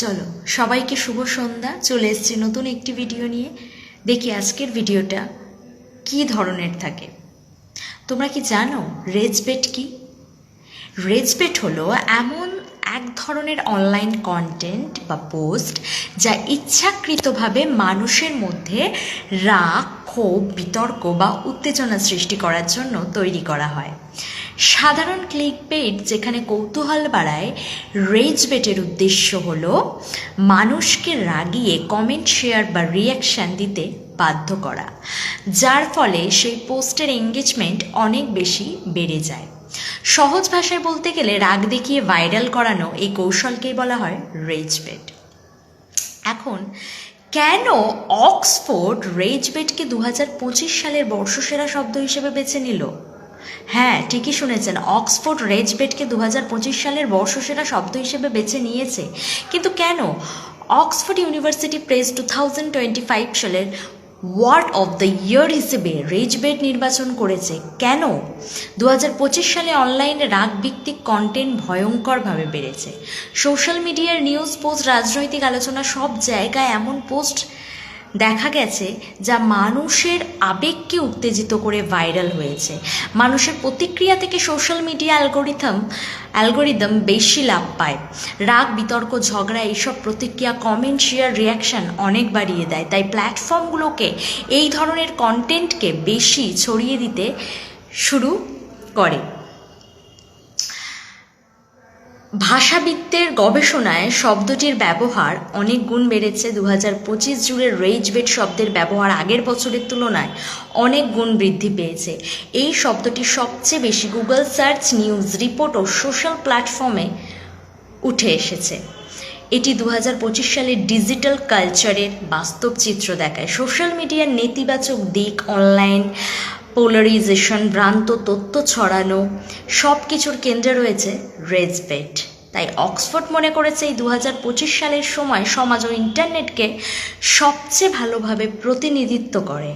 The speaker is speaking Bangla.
চলো, সবাইকে শুভ সন্ধ্যা। চলে এসেছি নতুন একটি ভিডিও নিয়ে। দেখি আজকের ভিডিওটা কি ধরনের থাকে। তোমরা কি জানো রেজবেট কি? রেজবেট হলো এমন এক ধরনের অনলাইন কন্টেন্ট বা পোস্ট যা ইচ্ছাকৃতভাবে মানুষের মধ্যে রাগ, ক্ষোভ, বিতর্ক বা উত্তেজনা সৃষ্টি করার জন্য তৈরি করা হয়। সাধারণ ক্লিক পেড যেখানে কৌতূহল বাড়ায় রেজ বেটের উদ্দেশ্য হল মানুষকে রাগিয়ে কমেন্ট শেয়ার বা রিয়াকশান দিতে বাধ্য করা, যার ফলে সেই পোস্টের এঙ্গেজমেন্ট অনেক বেশি বেড়ে যায়। সহজ ভাষায় বলতে গেলে রাগ দেখিয়ে ভাইরাল করানো এই কৌশলকেই বলা হয় রেজ বেট এখন, কেন অক্সফোর্ড রেজবেটকে দু হাজার পঁচিশ সালের বর্ষসেরা শব্দ হিসেবে বেছে নিল? হ্যাঁ ঠিকই শুনেছেন। অক্সফোর্ড রেজবেটকে দু হাজার পঁচিশ সালের বর্ষসেরা শব্দ হিসেবে বেছে নিয়েছে। কিন্তু কেন? Oxford university press two thousand twenty five সালের ওয়ার্ড অফ দ্য ইয়ার হিসেবে রেজবেট নির্বাচন করেছে। কেন? দু হাজার পঁচিশ সালে অনলাইনে রাগ ভিত্তিক কন্টেন্ট ভয়ঙ্করভাবে বেড়েছে। সোশ্যাল মিডিয়ার নিউজ, পোস্ট, রাজনৈতিক আলোচনা সব জায়গায় এমন পোস্ট দেখা গেছে যা মানুষের আবেগকে উত্তেজিত করে ভাইরাল হয়েছে। মানুষের প্রতিক্রিয়া থেকে সোশ্যাল মিডিয়া অ্যালগোরিথম, অ্যালগোরিদম বেশি লাভ পায়। রাগ, বিতর্ক, ঝগড়া এইসব প্রতিক্রিয়া কমেন্ট, শেয়ার রিয়াকশান অনেক বাড়িয়ে দেয়। তাই প্ল্যাটফর্মগুলোকে এই ধরনের কন্টেন্টকে বেশি ছড়িয়ে দিতে শুরু করে। ভাষাবিদদের গবেষণায় শব্দটির ব্যবহার অনেক গুণ বেড়েছে। দু হাজার পঁচিশ জুড়ে রেজবেট শব্দের ব্যবহার আগের বছরের তুলনায় অনেক গুণ বৃদ্ধি পেয়েছে। এই শব্দটি সবচেয়ে বেশি গুগল সার্চ, নিউজ রিপোর্ট ও সোশ্যাল প্ল্যাটফর্মে উঠে এসেছে। এটি দু হাজার পঁচিশ সালের ডিজিটাল কালচারের বাস্তব চিত্র দেখায়। সোশ্যাল মিডিয়ার নেতিবাচক দিক, অনলাইন পোলারাইজেশন ভ্রান্ত তথ্য ছড়ানো সব কিছুর কেন্দ্রে রয়েছে রেজবেট তাই অক্সফোর্ড মনে করেছে এই দু হাজার পঁচিশ সালের সময় সমাজ ও ইন্টারনেটকে সবচেয়ে ভালোভাবে প্রতিনিধিত্ব করে।